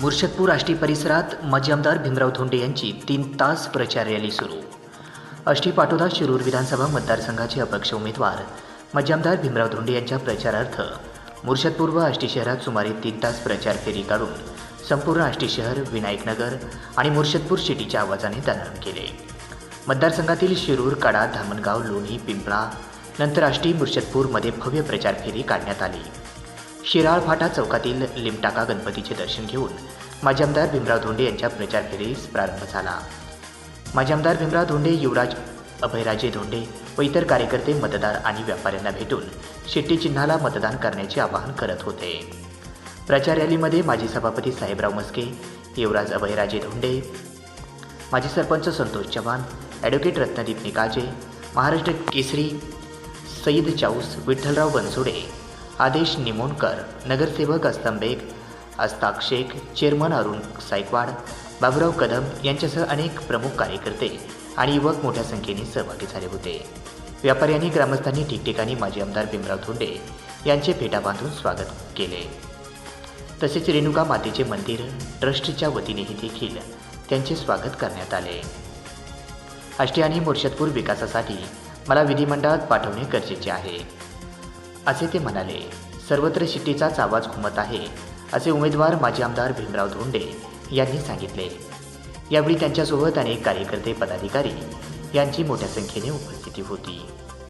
मुर्शदपूर आष्टी परिसरात माजी आमदार भीमराव धोंडे यांची तीन तास प्रचार रॅली सुरू. आष्टी पाटोदा शिरूर विधानसभा मतदारसंघाचे अपक्ष उमेदवार माजी आमदार भीमराव धोंडे यांच्या प्रचारार्थ मुर्शदपूर व आष्टी शहरात सुमारे तीन तास प्रचार फेरी काढून संपूर्ण आष्टी शहर विनायकनगर आणि मुर्शदपूर सिटीच्या आवाजाने दणाणून केले. मतदारसंघातील शिरूर कडा धामणगाव लोणी पिंपळा नंतर आष्टी मुर्शदपूरमध्ये भव्य प्रचार फेरी काढण्यात आली. शिराळ फाटा चौकातील लिमटाका गणपतीचे दर्शन घेऊन माजी आमदार भीमराव धोंडे यांच्या प्रचार फेरीस प्रारंभ झाला. माजी आमदार भीमराव धोंडे युवराज अभयराजे धोंडे व इतर कार्यकर्ते मतदार आणि व्यापाऱ्यांना भेटून शेट्टी चिन्हाला मतदान करण्याचे आवाहन करत होते. प्रचार रॅलीमध्ये माजी सभापती साहेबराव मस्के युवराज अभयराजे धोंडे माजी सरपंच संतोष चव्हाण ॲडव्होकेट रत्नदीप निकाजे महाराष्ट्र केसरी सईद चाऊस विठ्ठलराव बनसोडे आदेश निमोणकर नगरसेवक अस्तंबेग अस्ताक शेख चेअरमन अरुण सायकवाड बाबुराव कदम यांच्यासह अनेक प्रमुख कार्यकर्ते आणि युवक मोठ्या संख्येने सहभागी झाले होते. व्यापाऱ्यांनी ग्रामस्थांनी ठिकठिकाणी माजी आमदार भीमराव धोंडे यांचे फेटा बांधून स्वागत केले. तसेच रेणुका मातेचे मंदिर ट्रस्टच्या वतीनेही देखील त्यांचे स्वागत करण्यात आले. आष्टी आणि मुर्शदपूर विकासासाठी मला विधिमंडळात पाठवणे गरजेचे आहे. असे ते म्हणाले सर्वत्र शिट्टीचाच आवाज घुमत आहे असे उमेदवार माजी आमदार भीमराव धोंडे यांनी सांगितले. यावेळी त्यांच्यासोबत अनेक कार्यकर्ते पदाधिकारी यांची मोठ्या संख्येने उपस्थिती होती.